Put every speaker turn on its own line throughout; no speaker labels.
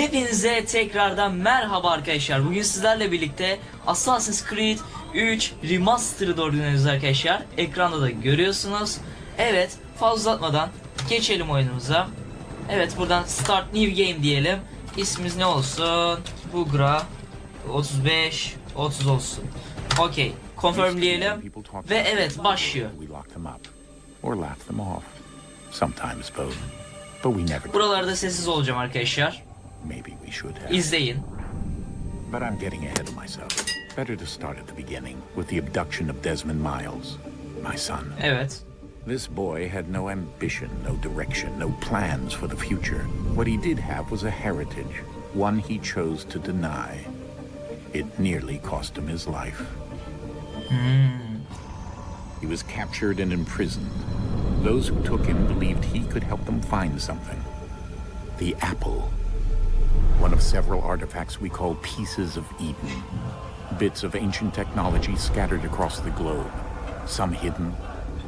Hepinize tekrardan merhaba arkadaşlar. Bugün sizlerle birlikte Assassin's Creed 3 Remastered'ı oynuyoruz arkadaşlar. Ekranda da görüyorsunuz. Evet, fazla uzatmadan geçelim oyunumuza. Evet, buradan Start New Game diyelim. İsmimiz ne olsun? Bugra 35 30 olsun. Okey, confirm diyelim. Ve evet, başlıyor. Buralarda sessiz olacağım arkadaşlar.
Maybe we should have.
İzleyin.
But I'm getting ahead of myself. Better to start at the beginning with the abduction of Desmond Miles, my son.
Evet.
This boy had no ambition, no direction, no plans for the future. What he did have was a heritage, one he chose to deny. It nearly cost him his life. He was captured and imprisoned. Those who took him believed he could help them find something. The apple. One of several artifacts we call pieces of Eden. Bits of ancient technology scattered across the globe. Some hidden,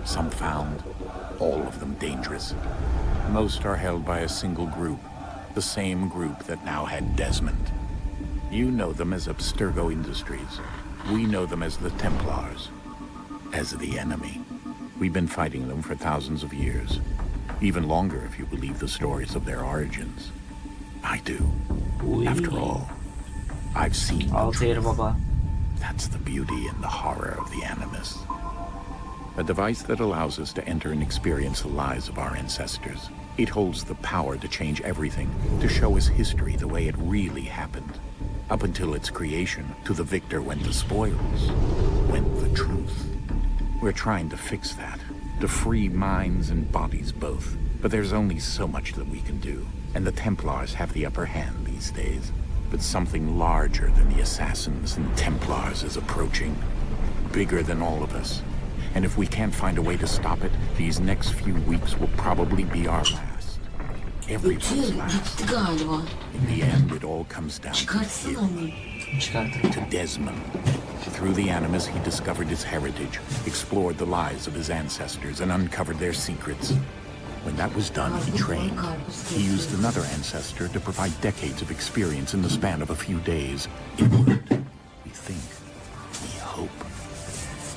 some found, all of them dangerous. Most are held by a single group, the same group that now had Desmond. You know them as Abstergo Industries. We know them as the Templars, as the enemy. We've been fighting them for thousands of years, even longer if you believe the stories of their origins. I do. After all, I've seen the
Altair. Baba.
That's the beauty and the horror of the Animus. A device that allows us to enter and experience the lives of our ancestors. It holds the power to change everything, to show us history the way it really happened. Up until its creation, to the victor went the spoils, went the truth. We're trying to fix that, to free minds and bodies both. But there's only so much that we can do, and the Templars have the upper hand these days. But something larger than the Assassins and Templars is approaching, bigger than all of us. And if we can't find a way to stop it, these next few weeks will probably be our last. Everyone's last. In the end, it all comes down to him to Desmond. Through the Animus, he discovered his heritage, explored the lives of his ancestors, and uncovered their secrets. When that was done, he trained. He used another ancestor to provide decades of experience in the span of a few days. It worked. We think. We hope.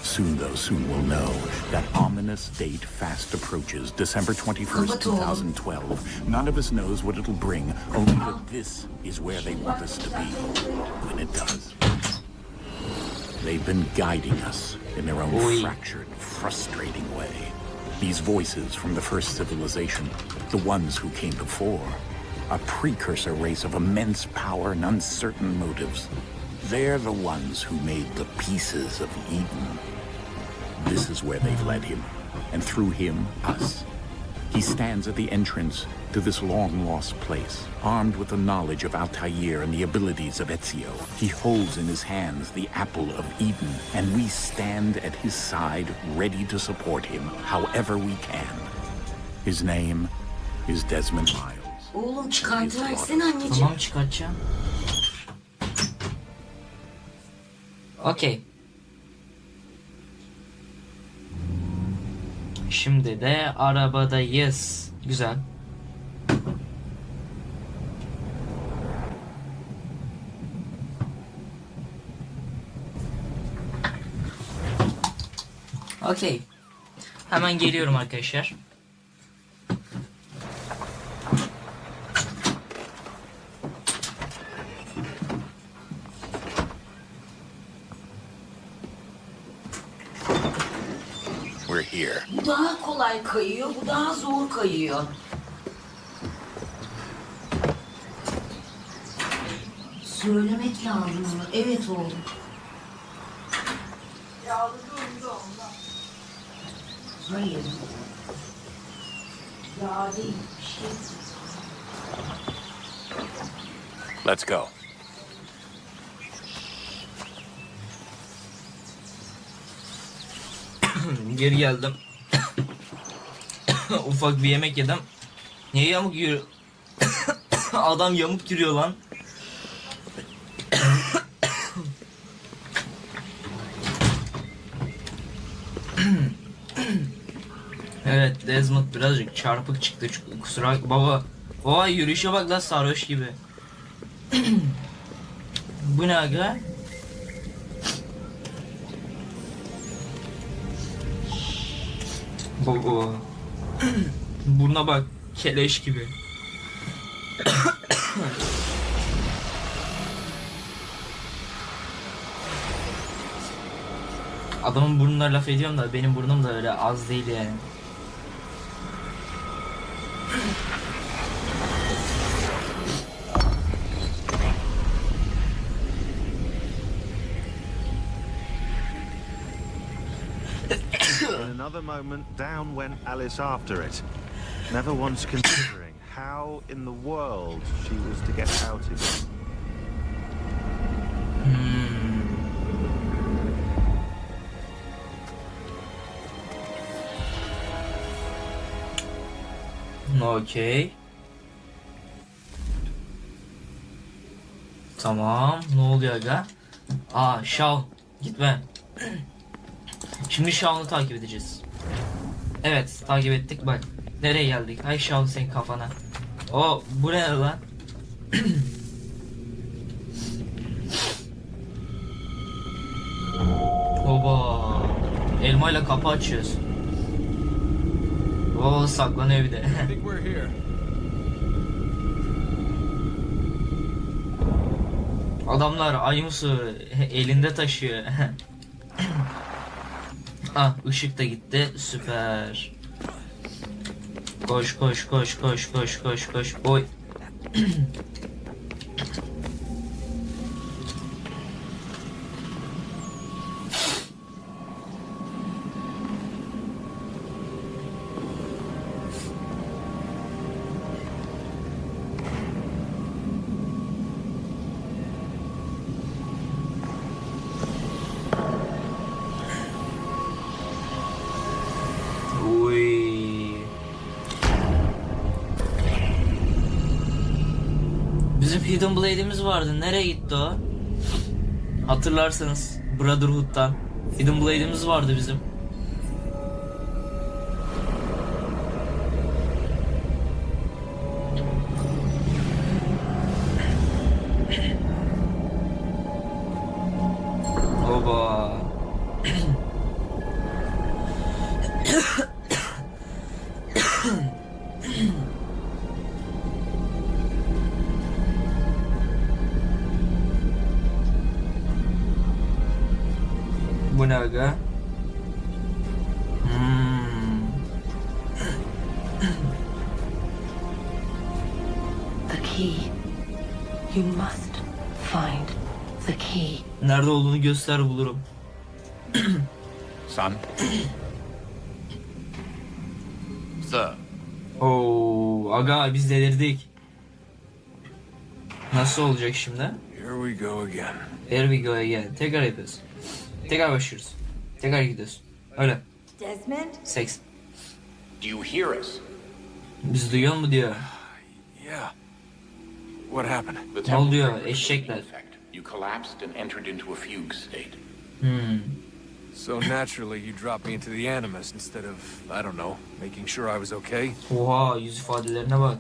Soon, though, soon we'll know. That ominous date fast approaches, December 21st, 2012. None of us knows what it'll bring, only that this is where they want us to be when it does. They've been guiding us in their own fractured, frustrating way. These voices from the first civilization, the ones who came before, a precursor race of immense power and uncertain motives. They're the ones who made the pieces of Eden. This is where they've led him, and through him, us. He stands at the entrance to this long-lost place, armed with the knowledge of Altair and the abilities of Ezio. He holds in his hands the apple of Eden, and we stand at his side, ready to support him however we can. His name is Desmond Miles.
Oğlum anneciğim.
Tamam. Okey. Şimdi de arabadayız. Güzel. Okey. Hemen geliyorum arkadaşlar.
We're here.
Bu daha kolay kayıyor, bu daha zor kayıyor. Söylemek lazım onu. Evet oğlum. Hayır. Ya değil. bir Şey.
Let's go.
Geri geldim. Ufak bir yemek yedim. Niye yamuk yürüyor? Adam yamuk yürüyor lan. evet Desmond birazcık çarpık çıktı. Kusura baba. Baba yürüyüşe bak lan sarhoş gibi. Bu ne aga? Baba. Buruna bak. Keleş gibi. Adamın burnuna laf ediyorum da benim burnum da öyle az değil yani.
In another moment, down went Alice after it, never once considering how in the world she was to get out again.
Okey. Tamam. Ne oluyor aga? Aa Shaun. Gitme. Şimdi Shaun'u takip edeceğiz. Evet takip ettik bak. Nereye geldik? Hay Shaun senin kafana. O bu ne lan? Oba. Elmayla kapı açıyoruz. Oo saklanıyor bir de. Adamlar ayımsı elinde taşıyor. ah ışık da gitti. Süper. Koş koş koş koş koş koş koş. Oy. Blade'imiz vardı. Nereye gitti o? Hatırlarsanız Brotherhood'dan Hidden Blade'imiz vardı bizim. Göster bulurum.
Son? Sir.
Oo, aga biz delirdik. Nasıl olacak şimdi?
Here we go again.
There we go again. Tekrar yapıyoruz. Tekrar başlıyoruz. Tekrar gidiyoruz. Öyle.
Desmond?
Seks.
Do you hear us?
Biz duyuyor mu diyor.
Yeah. What happened?
Ne oluyor? Eşekler.
Collapsed and entered into a fugue state.
Hmm.
So naturally, you dropped me into the Animus instead of, I don't know, making sure I was okay.
Oha yüz ifadelerine bak.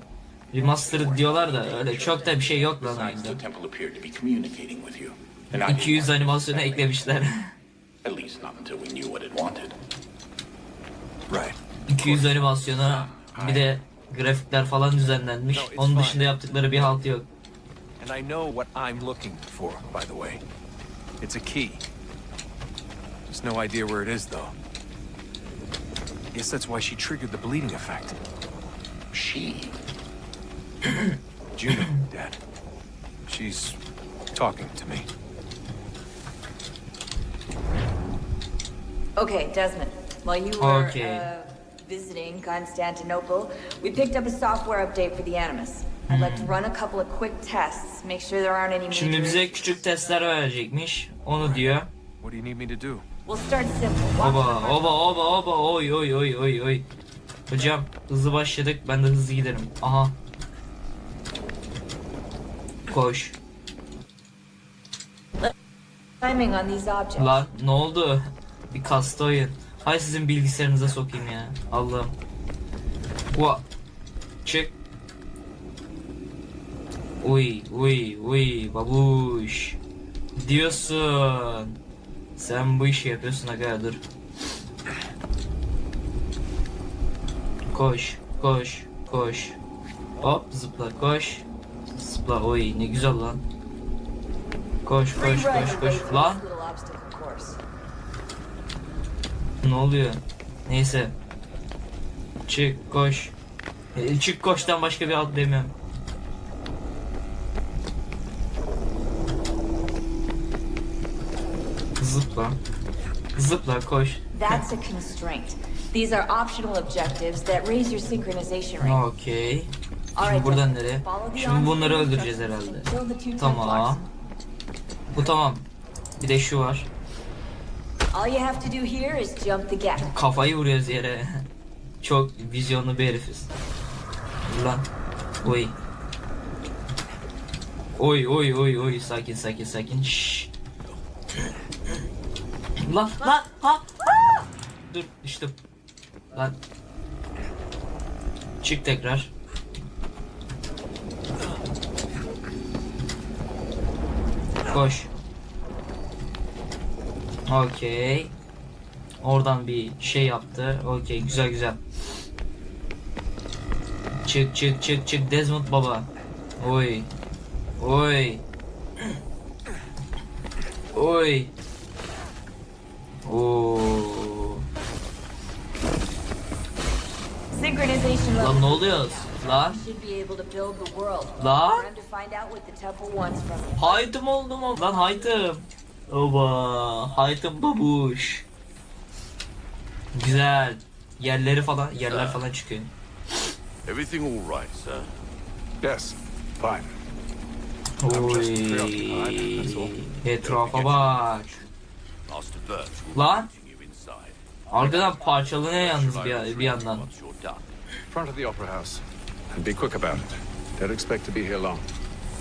Remastered diyorlar da öyle çok da bir şey yok lan oyunda.
temple appeared to be communicating with you. And I didn't
200
want-
animasyonu eklemişler.
At least not until we knew what it wanted.
Right.
200 animasyona bir de grafikler falan düzenlenmiş. Onun dışında yaptıkları bir halt yok.
And I know what I'm looking for, by the way. It's a key. Just no idea where it is, though. Guess that's why she triggered the bleeding effect.
She.
Juno, Dad. She's talking to me.
Okay, Desmond. While you were
Okay.
uh, visiting Constantinople, we picked up a software update for the Animus. I'd like to run a couple of quick tests, make sure there aren't any
Şimdi
major
bize küçük testler verecekmiş. Onu diyor.
What do you need me to do?
We'll start simple. Watch
Oba
the-
oba oba oba oy oy oy oy oy. Hocam hızlı başladık ben de hızlı giderim. Aha. Koş.
Timing on these objects.
Lan ne oldu? Bir kastı oyun. Hay sizin bilgisayarınıza sokayım ya. Allah'ım. Ua. Çık. Uy uy uy babuş. Diyorsun. Sen bu işi yapıyorsun aga dur. Koş koş koş. Hop zıpla koş. Zıpla oy ne güzel lan. Koş koş koş koş. Lan ne oluyor? Neyse. Çık koş. E, çık koştan başka bir alt demiyorum. Zıpla. Zıpla koş.
That's a constraint. These are optional objectives that raise your synchronization rate. Alright,
Şimdi buradan nereye? Şimdi bunları öldüreceğiz herhalde. Tamam. Bu tamam. Bir de şu var.
All you have to do here is jump the gap.
Kafayı vuruyoruz yere. Çok vizyonlu bir herifiz. Lan. Oy. Oy oy oy oy sakin sakin sakin. Şşş. Lan lan ha. Dur düştüm. Lan. Çık tekrar. Koş. Okey. Oradan bir şey yaptı. Okey güzel güzel. Çık çık çık çık Desmond baba. Oy. Oy. Oy. Oo.
Synchronization
Lan
level.
ne oluyor? Lan.
Should be able to build the world.
Lan.
Time to find out what the temple wants from you.
Haytım oldum o. Lan haytım. Oba. Haytım babuş. Güzel. Yerleri falan, yerler falan çıkıyor.
Everything all right, sir?
Yes, fine. I'm just preoccupied, that's all.
Oy. Etrafa bak. Lan. Arkadan parçalanıyor yalnız bir, bir yandan.
Front of the opera house. And be quick about it. Don't expect to be here long.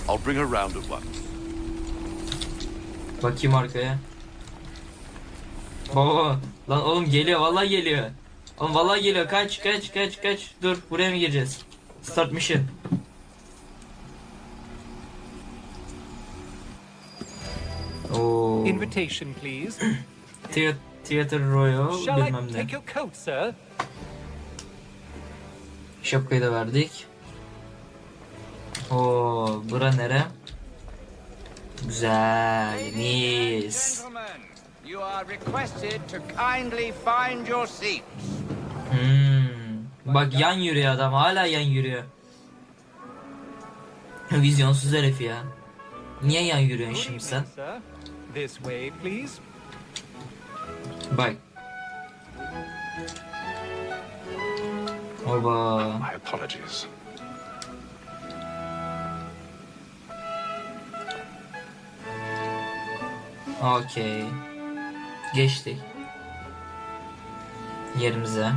I'll bring her round at once.
Bakayım arkaya. Baba lan oğlum geliyor vallahi geliyor. Oğlum vallahi geliyor kaç kaç kaç kaç dur buraya mı gireceğiz? Start mission.
Invitation, please.
Thea- Theater Royal
Shall I
bilmem ne.
take your coat, sir?
Şapkayı da verdik. Oo, bura nere? Güzel, mis.
You are requested to kindly find your seats.
Hmm. Bak yan yürüyor adam, hala yan yürüyor. Vizyonsuz herif ya. Niye yan yürüyorsun şimdi
evening,
sen?
Sir. This way, please.
Bye. Oba.
My apologies.
Okey. Geçtik. Yerimize.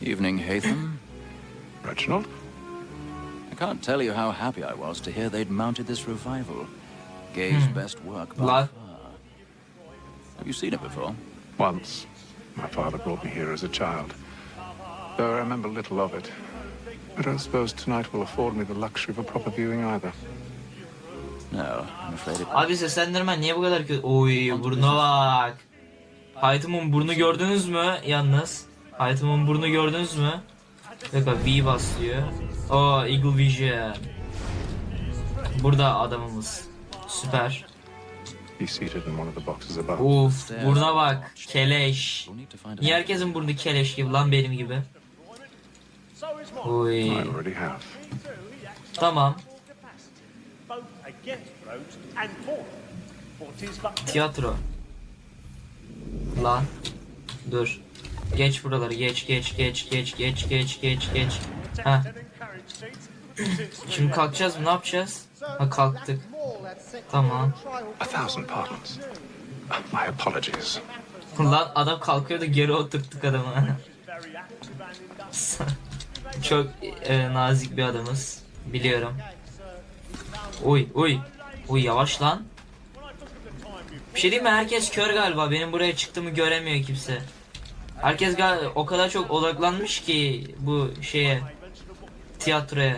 Evening, Hatham.
Reginald?
I can't tell you how happy I was to hear they'd mounted this revival. Gay's best work by far. Have you seen it before?
Once. My father brought me here as a child. Though I remember little of it. I don't suppose tonight will afford me the luxury of a proper viewing either.
No, I'm afraid it.
Abi seslendirmen niye bu kadar kötü? Oy burnuna bak. Haytım'ın burnu gördünüz mü yalnız? Haytım'ın burnu gördünüz mü? Bir dakika V basıyor. O Eagle Vision. Burada adamımız. Süper. Uf buruna bak. Keleş. Niye herkesin burnu keleş gibi lan benim gibi? Oy. Tamam. Tiyatro. Lan. Dur. Geç buraları. Geç geç geç geç geç geç geç geç. Ha. Şimdi kalkacağız mı? Ne yapacağız? Ha kalktık. Tamam.
A thousand pardons. My apologies.
Lan adam kalkıyordu geri oturttuk adamı. Çok e, nazik bir adamız. Biliyorum. Uy uy. Uy yavaş lan. Bir şey diyeyim mi? Herkes kör galiba. Benim buraya çıktığımı göremiyor kimse. Herkes gal o kadar çok odaklanmış ki bu şeye tiyatroya.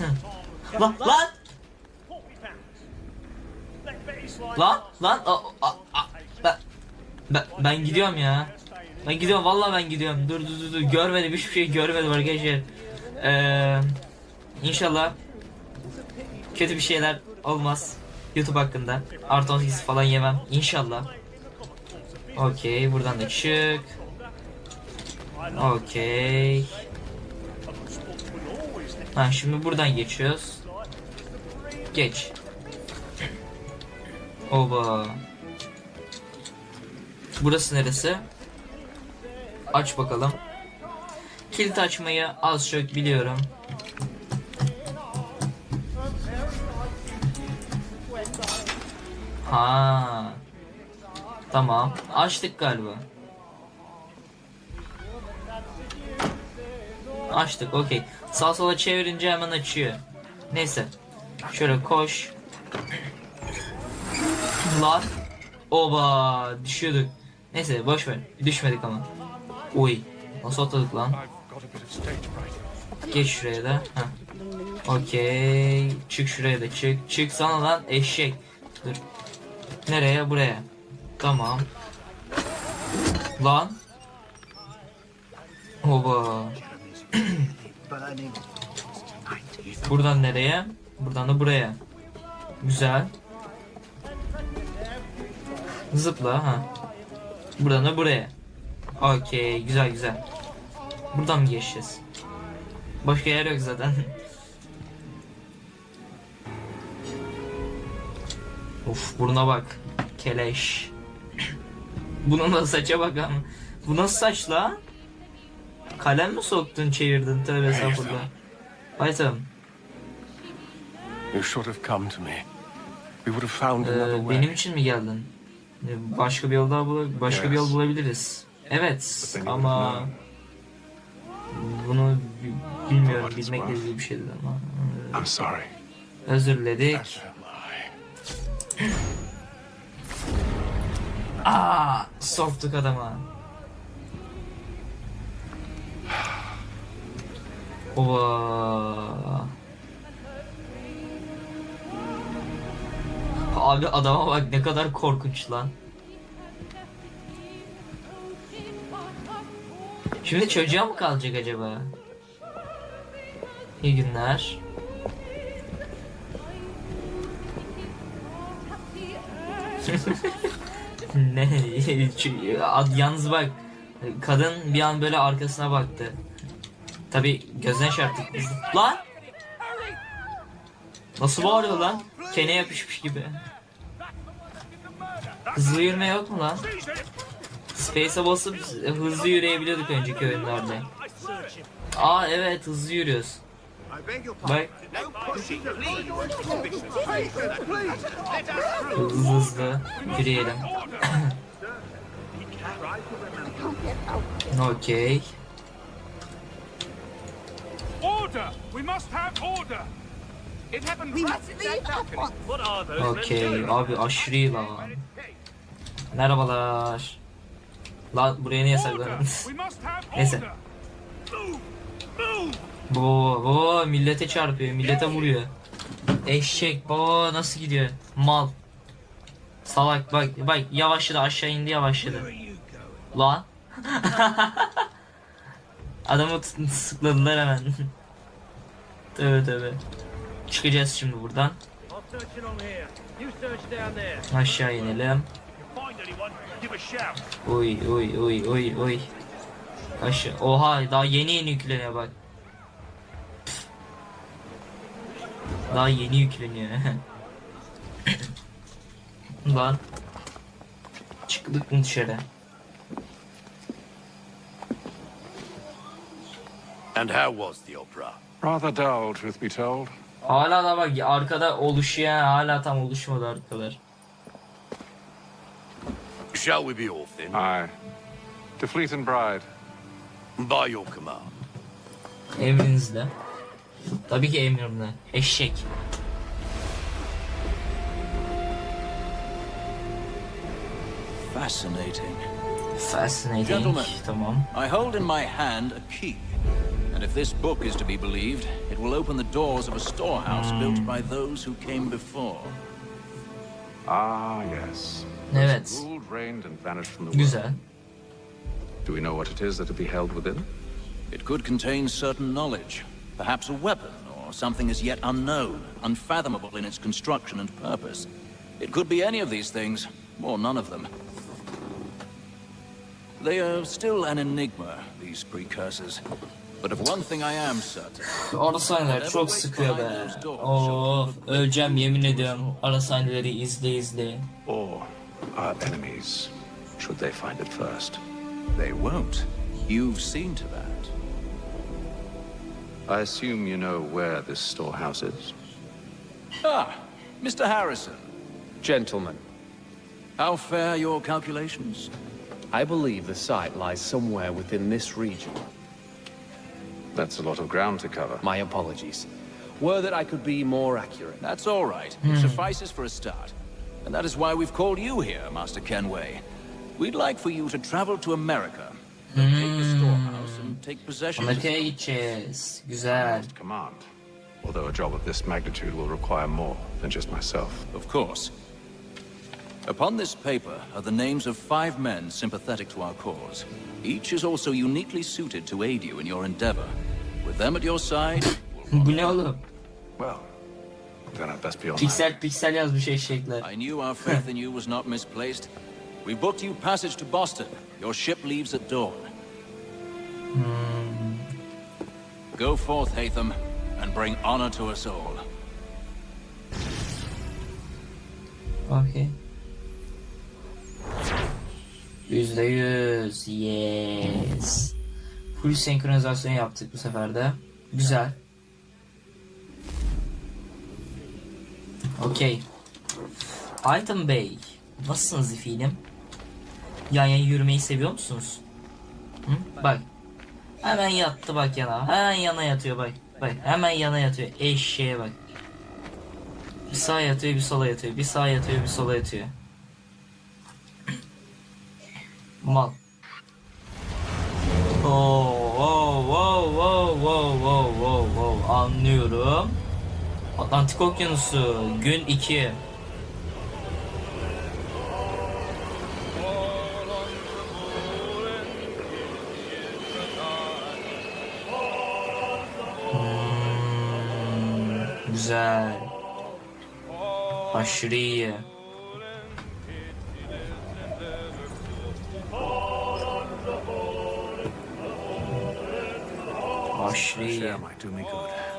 lan lan lan lan a, a, a, ben, ben, ben gidiyorum ya. Ben gidiyorum vallahi ben gidiyorum. Dur dur dur, dur. görmedim hiçbir şey görmedim arkadaşlar. Ee, inşallah kötü bir şeyler olmaz YouTube hakkında. Artı 18 falan yemem inşallah. Okey buradan da çık. Okey. Ha şimdi buradan geçiyoruz. Geç. Oba. Burası neresi? Aç bakalım. Kilit açmayı az çok biliyorum. Ha. Tamam. Açtık galiba. Açtık okey. Sağ sola çevirince hemen açıyor. Neyse. Şöyle koş. Lan. Oba düşüyorduk. Neyse boş ver. Düşmedik ama. Oy. Nasıl atladık lan? Geç şuraya da. Heh. Okey. Çık şuraya da çık. Çık sana lan eşek. Dur. Nereye? Buraya. Tamam. Lan. Oba. Buradan nereye? Buradan da buraya. Güzel. Zıpla ha. Buradan da buraya. Okey güzel güzel. Buradan mı geçeceğiz? Başka yer yok zaten. of buruna bak. Keleş. Bunun da saça bak ama. Bu nasıl saç la? Kalem mi soktun çevirdin tövbe estağfurullah. Python.
You should have come to me. We would have found another
Ee,
way.
benim için mi geldin? Ee, Başka bir yol daha bula- başka bir yol bulabiliriz. Evet ama bunu bi- bilmiyorum bilmekle ilgili bir şeydi ama
I'm sorry.
özür diledik. Aa soktuk adama. Ova. Abi adama bak ne kadar korkunç lan. Şimdi çocuğa mı kalacak acaba? İyi günler. ne? Yalnız bak kadın bir an böyle arkasına baktı. Tabi gözden çarptık biz. Lan! Nasıl bağırıyor lan? Kene yapışmış gibi. Hızlı yürüme yok mu lan? Space'e basıp hızlı yürüyebiliyorduk önceki oyunlarda. Aa evet hızlı yürüyoruz. Bak hızlı hızlı yürüyelim. Okey.
Order! We must have order!
Okey abi aşırı lan. Merhabalar. Lan buraya niye saklandın?
We must have
Neyse. Bu bu millete çarpıyor, millete vuruyor. Eşek baba nasıl gidiyor? Mal. Salak bak bak yavaşladı aşağı indi yavaşladı. Lan. Adamı sıkladılar hemen. tövbe tövbe. Çıkacağız şimdi buradan.
I'm searching on here. You search down there.
Aşağı inelim.
Find anyone, give a shout.
Uy uy uy uy uy. Aşağı. Oha daha yeni yeni yükleniyor bak. Daha yeni yükleniyor. Lan. Çıktık mı dışarı?
And how was the opera?
Rather dull, truth be told.
Hala da bak arkada oluşuyor hala tam oluşmadı arkalar.
Shall we be off then?
Aye. To Fleet and Bride.
By your command.
Emrinizle. Tabii ki emrimle. Eşek.
Fascinating.
Fascinating.
Gentlemen.
Tamam.
I hold in my hand a key. An And if this book is to be believed, it will open the doors of a storehouse built by those who came before.
Ah, yes.
Evet.
Ruled, reigned, and vanished from the world.
Güzel.
Do we know what it is that it be held within?
It could contain certain knowledge, perhaps a weapon or something as yet unknown, unfathomable in its construction and purpose. It could be any of these things, or none of them. They are still an enigma, these precursors. But of one thing I am certain.
Ara sahneler çok sıkıyor be. Of öleceğim yemin ediyorum. Ara sahneleri izle izle.
Or our enemies, should they find it first?
They won't. You've seen to that.
I assume you know where this storehouse is?
Ah, Mr. Harrison.
Gentlemen,
How fair your calculations?
I believe the site lies somewhere within this region.
That's a lot of ground to cover.
My apologies. Were that I could be more accurate.
That's all right. It hmm. suffices for a start. And that is why we've called you here, Master Kenway. We'd like for you to travel to America, locate the hmm. storehouse, and take possession of
Amerika'ya gideceğiz. Güzel.
Command. Although a job of this magnitude will require more than just myself.
Of course. Upon this paper are the names of five men sympathetic to our cause. Each is also uniquely suited to aid you in your endeavor. With them at your side,
Bu ne oğlum?
Well, then I'd best be on my
Piksel piksel yazmış eşekler.
I knew our faith in you was not misplaced. We booked you passage to Boston. Your ship leaves at dawn. Go forth, Hatham, and bring honor to us all.
Okey. Yüzde yüz. Yes. Full senkronizasyon yaptık bu sefer de. Güzel. Okey. Item Bey. Nasılsınız efendim? Yan yana yürümeyi seviyor musunuz? Hı? Bak. Hemen yattı bak yana. Hemen yana yatıyor bak. Bak hemen yana yatıyor. Eşeğe bak. Bir sağa yatıyor bir sola yatıyor. Bir sağa yatıyor bir sola yatıyor. Mal. Oh, wow, wow, wow, wow, wow, wow, wow. Anlıyorum. Atlantik Okyanusu gün 2. Hmm, güzel. Aşırı iyi.
Good.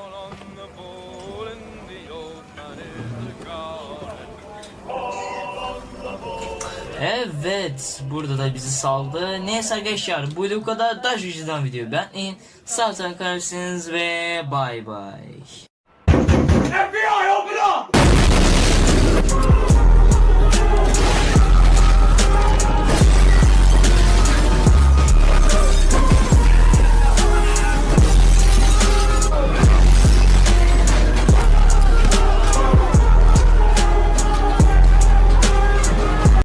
Evet, burada da bizi saldı. Neyse arkadaşlar, buydu bu kadar. Daha videodan video beğenmeyin. Sağ olun ve bay bay.